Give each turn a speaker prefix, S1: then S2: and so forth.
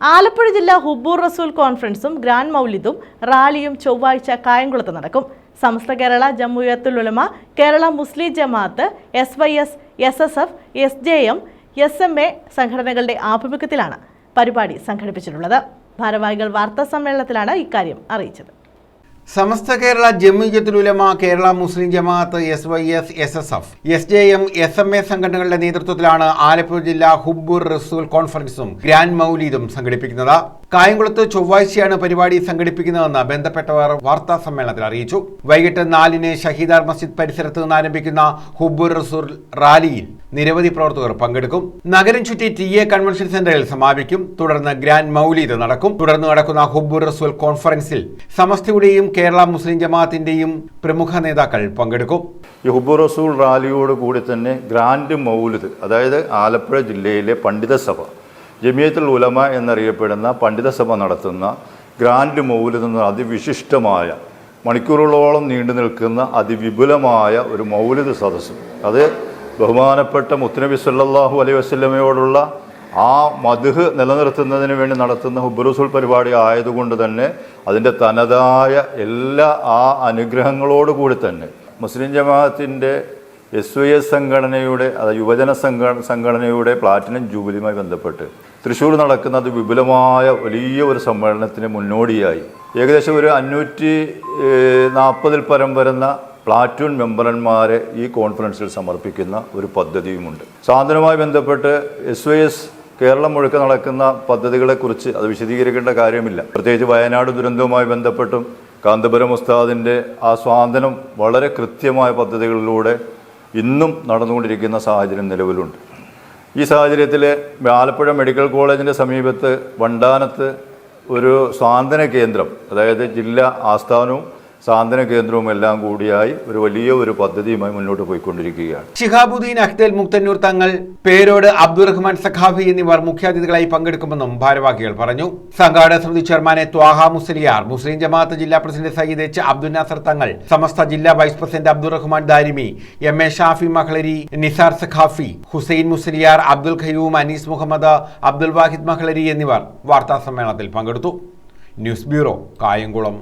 S1: ആലപ്പുഴ ജില്ലാ ഹുബൂർ റസൂൽ കോൺഫറൻസും ഗ്രാൻഡ് മൗലിദും റാലിയും ചൊവ്വാഴ്ച കായംകുളത്ത് നടക്കും. Samastha Kerala Jamiyyathul Ulama Kerala Muslim Jamaath S Y S S S F S J M S M A സംഘടനകളുടെ ആഭിമുഖ്യത്തിലാണ് പരിപാടി സംഘടിപ്പിച്ചിട്ടുള്ളത്. ഭാരവാഹികൾ വാർത്താ സമ്മേളനത്തിലാണ് ഇക്കാര്യം അറിയിച്ചത്.
S2: Samastha Kerala Jamiyyathul Ulama Kerala Muslim Jamaath S Y S S S F S J M S M A സംഘടനകളുടെ നേതൃത്വത്തിലാണ് ആലപ്പുഴ ജില്ലാ ഹുബുർ റസൂൽ കോൺഫറൻസും ഗ്രാൻഡ് മൗലീദും സംഘടിപ്പിക്കുന്നത്. കായംകുളത്ത് ചൊവ്വാഴ്ചയാണ് പരിപാടി സംഘടിപ്പിക്കുന്നതെന്ന് ബന്ധപ്പെട്ടവർ വാർത്താ സമ്മേളനത്തിൽ അറിയിച്ചു. വൈകിട്ട് നാലിന് ഷഹീദാർ മസ്ജിദ് പരിസരത്ത് നിന്ന് ആരംഭിക്കുന്ന ഹുബുർ റസൂർ റാലിയിൽ നിരവധി പ്രവർത്തകർ പങ്കെടുക്കും. നഗരം ചുറ്റി ടി എ കൺവെൻഷൻ സെന്ററിൽ സമാപിക്കും. തുടർന്ന് ഗ്രാൻഡ് മൗലീദ് നടക്കും. തുടർന്ന് നടക്കുന്ന ഹുബുർ റസൂൽ കോൺഫറൻസിൽ സമസ്തയുടെയും കേരള മുസ്ലിം ജമാഅത്തിന്റെയും പ്രമുഖ നേതാക്കൾ പങ്കെടുക്കും.
S3: ഈ ഹുബു റസൂൽ റാലിയോട് കൂടി തന്നെ ഗ്രാൻഡ് മൗലിദ് അതായത് ആലപ്പുഴ ജില്ലയിലെ പണ്ഡിത സഭ ജമിയത്തുൽ ഉലമ എന്നറിയപ്പെടുന്ന പണ്ഡിതസഭ നടത്തുന്ന ഗ്രാൻഡ് മൗലിദ് എന്ന അതിവിശിഷ്ടമായ മണിക്കൂറുകളോളം നീണ്ടു നിൽക്കുന്ന അതിവിപുലമായ ഒരു മൗലിദ് സദസ്സ്. അത് ബഹുമാനപ്പെട്ട മുത്തനബി സല്ലാഹു അലൈഹി വസ്ലമയോടുള്ള ആ മധുഹ് നിലനിർത്തുന്നതിന് വേണ്ടി നടത്തുന്ന ഹുബ്രുസുൽ പരിപാടി ആയതുകൊണ്ട് തന്നെ അതിന്റെ തനതായ എല്ലാ ആ അനുഗ്രഹങ്ങളോടുകൂടി തന്നെ മുസ്ലിം ജമാഅത്തിന്റെ എസ് വി എസ് സംഘടനയുടെ അതായത് യുവജന സംഘ സംഘടനയുടെ പ്ലാറ്റിനം ജൂബിലിയുമായി ബന്ധപ്പെട്ട് തൃശ്ശൂർ നടക്കുന്നത് വിപുലമായ വലിയ ഒരു സമ്മേളനത്തിന് മുന്നോടിയായി. ഏകദേശം ഒരു അഞ്ഞൂറ്റി നാൽപ്പതിൽ പരം വരുന്ന പ്ലാറ്റൂൺ മെമ്പർമാരെ ഈ കോൺഫറൻസിൽ സമർപ്പിക്കുന്ന ഒരു പദ്ധതിയുമുണ്ട്. സാധനവുമായി ബന്ധപ്പെട്ട് എസ് വൈ എസ് കേരളം മുഴുക്ക നടക്കുന്ന പദ്ധതികളെക്കുറിച്ച് അത് വിശദീകരിക്കേണ്ട കാര്യമില്ല. പ്രത്യേകിച്ച് വയനാട് ദുരന്തവുമായി ബന്ധപ്പെട്ടും കാന്തപുരം ഉസ്താദിന്റെ ആ സ്വാതന്ത്ര്യം വളരെ കൃത്യമായ പദ്ധതികളിലൂടെ ഇന്നും നടന്നുകൊണ്ടിരിക്കുന്ന സാഹചര്യം നിലവിലുണ്ട്. ഈ സാഹചര്യത്തിൽ ആലപ്പുഴ മെഡിക്കൽ കോളേജിന്റെ സമീപത്ത് വണ്ടാനത്ത് ഒരു സ്വാന്തന കേന്ദ്രം അതായത് ജില്ലാ ആസ്ഥാനവും സാന്ത്വന കേന്ദ്രവും എല്ലാം കൂടിയായി ഒരു വലിയ ഒരു പദ്ധതിയുമായി മുന്നോട്ട് പോയിക്കൊണ്ടിരിക്കുകയാണ്.
S2: ഷിഹാബുദ്ദീൻ അഖ്തൽ മുക്തന്നൂർ തങ്ങൾ പേരോട് അബ്ദുറഹ്മാൻ സഖാഫി എന്നിവർ മുഖ്യാതിഥികളായി പങ്കെടുക്കുമെന്നും ഭാരവാഹികൾ പറഞ്ഞു. സംഘാടക സമിതി ചെയർമാനെ ത്വാഹ മുസ്ലിയാർ മുസ്ലിം ജമാഅത്ത് ജില്ലാ പ്രസിഡന്റ് സയ്യിദ് എച്ച് അബ്ദുൽ നാസർ തങ്ങൾ സമസ്ത ജില്ലാ vice president Abdurahman Darimi M A Shafi Mahlari Nisar Saqafi Hussain Musliyar Abdul Khayyum Anees Muhammad Abdul Wahid Mahlari എന്നിവർ വാർത്താ സമ്മേളനത്തിൽ പങ്കെടുത്തു. News bureau Kayamkulam.